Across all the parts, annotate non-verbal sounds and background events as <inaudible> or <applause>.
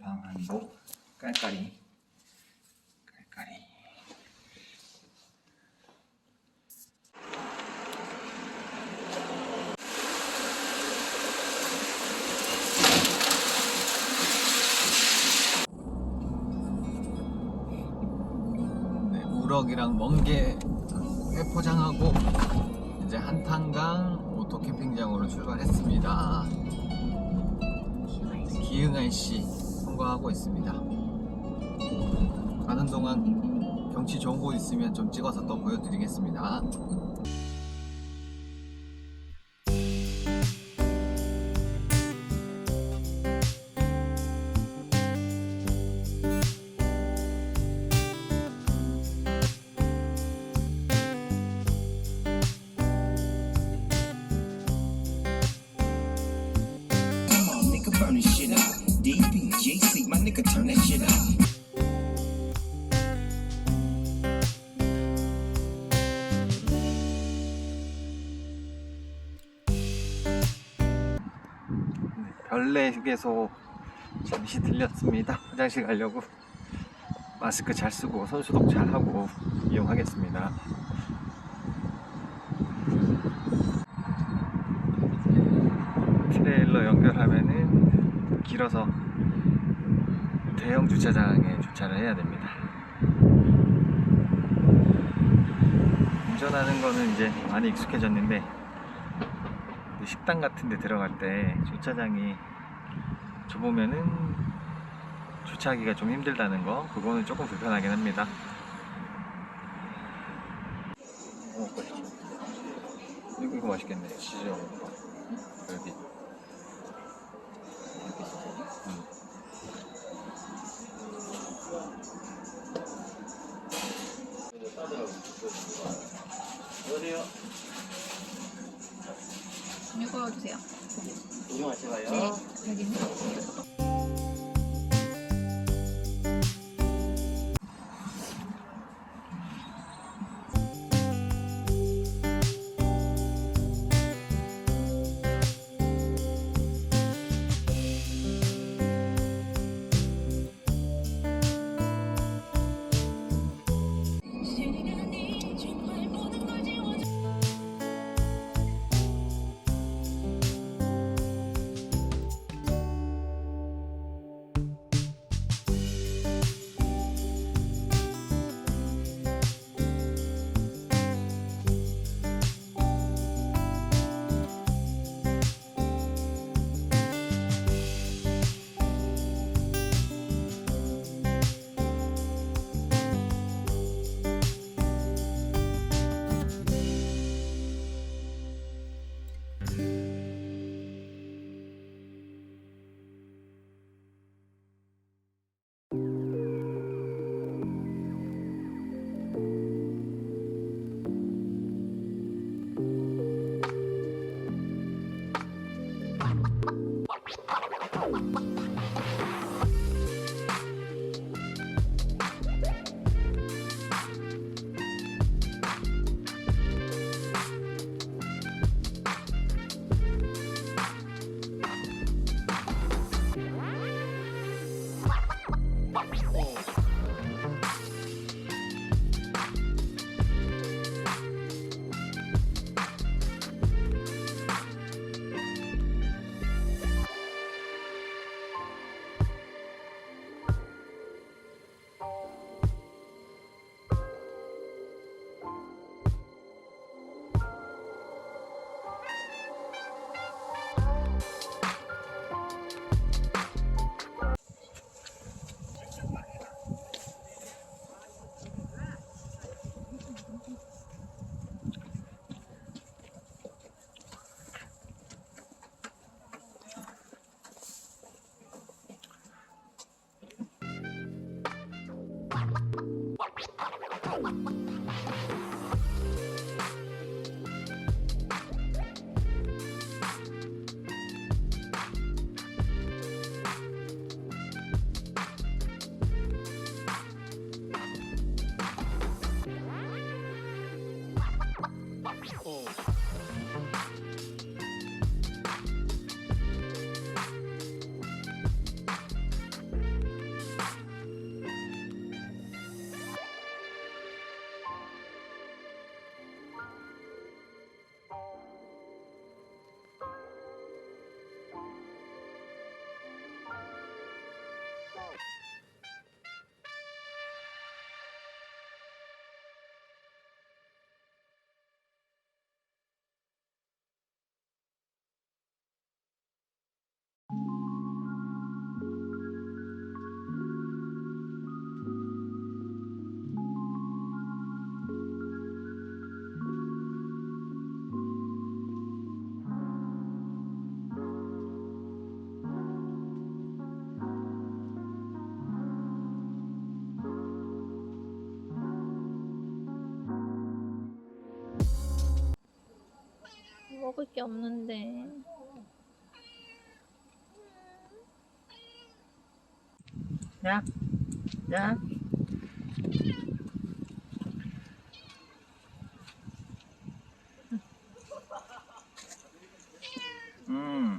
방한복 깔깔이 깔깔이. 네, 우럭이랑 멍게 포장하고 이제 한탄강 오토 캠핑장으로 출발했습니다. 기흥안 씨 통과하고 있습니다. 가는 동안 경치 좋은 곳 있으면 좀 찍어서 또 보여드리겠습니다. Up. 별내 휴게소 잠시 들렸습니다. 화장실 가려고 마스크 잘 쓰고 손소독 잘 하고 이용하겠습니다. 트레일러 연결하면은 길어서 대형 주차장에 주차를 해야 됩니다. 운전하는 거는 이제 많이 익숙해졌는데 그 식당 같은 데 들어갈 때 주차장이 좁으면은 주차하기가 좀 힘들다는 거 그거는 조금 불편하긴 합니다 어. 이거, 이거 맛있겠네 시죠 이거 주세요. 이용하시고요. 네, 여기는. What? What? <laughs> 먹을 게 없는데. 야, 야. 음,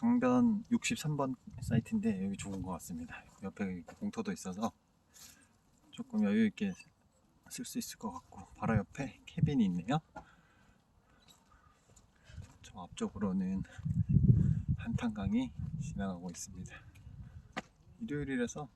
강변 63번 사이트인데 여기 좋은 것 같습니다. 옆에 공터도 있어서 조금 여유 있게 쓸 수 있을 것 같고 바로 옆에 캐빈이 있네요. 저 앞쪽으로는 한탄강이 지나가고 있습니다. 일요일이라서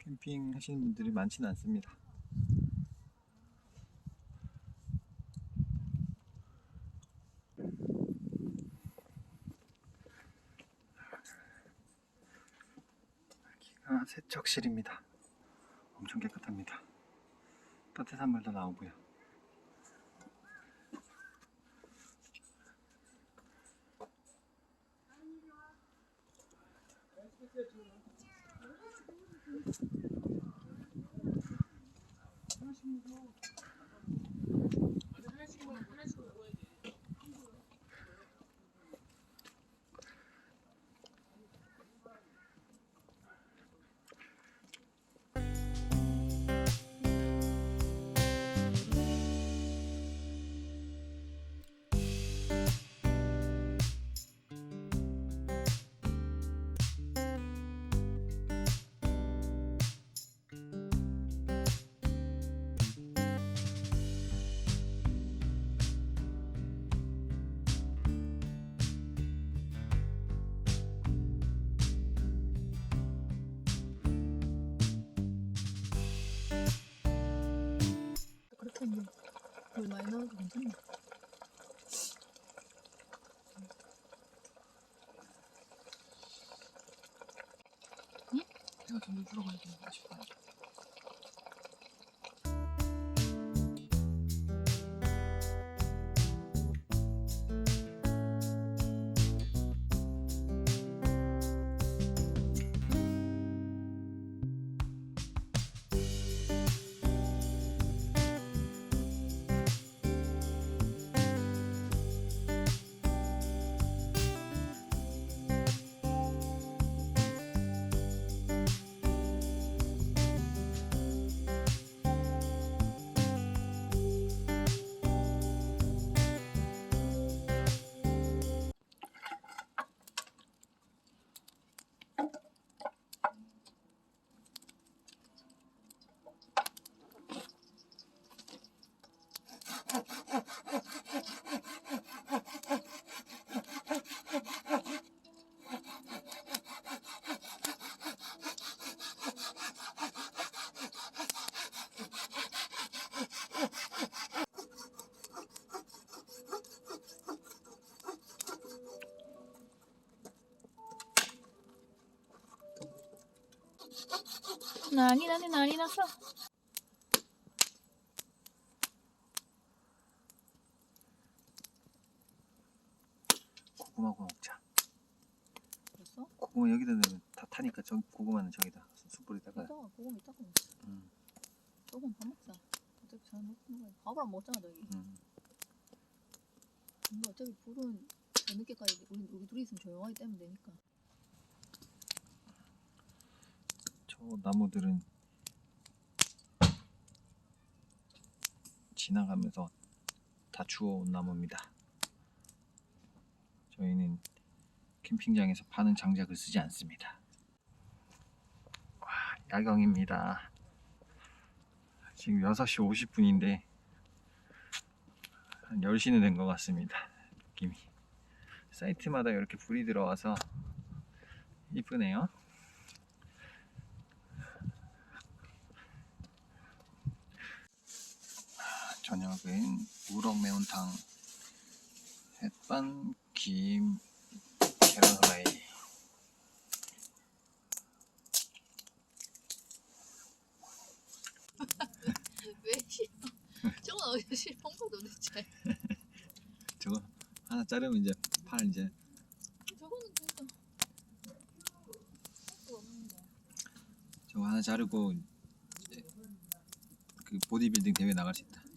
캠핑 하시는 분들이 많지는 않습니다. 세척실입니다. 엄청 깨끗합니다. 따뜻한 물도 나오고요. 뭐, 물 많이 넣어도 괜찮네. 응? 제가 좀 일부러 가야 되는 거 싶어요. 난리 나네 난리 났어. 고구마 구워 먹자. 됐어? 고구마 여기다 넣으면 다 타니까 저 고구마는 저기다 숯불에다가. 이따가 그거 이따가 음, 조금 밥 먹자. 어차피 잘 먹는 거야. 밥을 안 먹잖아 저기. 음. 근데 어차피 불은 저 늦게까지 우리 우리 둘이 있으면 조용하게 떼면 되니까. 저 나무들은 지나가면서 다 주워온 나무입니다. 저희는 캠핑장에서 파는 장작을 쓰지 않습니다. 와, 야경입니다. 지금 6시 50분인데 한 10시는 된 것 같습니다. 느낌이. 사이트마다 이렇게 불이 들어와서 이쁘네요. 저녁은 우럭 매운탕, 햇반, 김, 계란 후라이. <laughs> 왜 싫어? 저건 어디 싫은 거 도대체? 저거 하나 자르면 이제 팔 이제 저거는. 할 없는데. 저거 하나 자르고 이제 그 보디빌딩 대회 나갈 수 있다.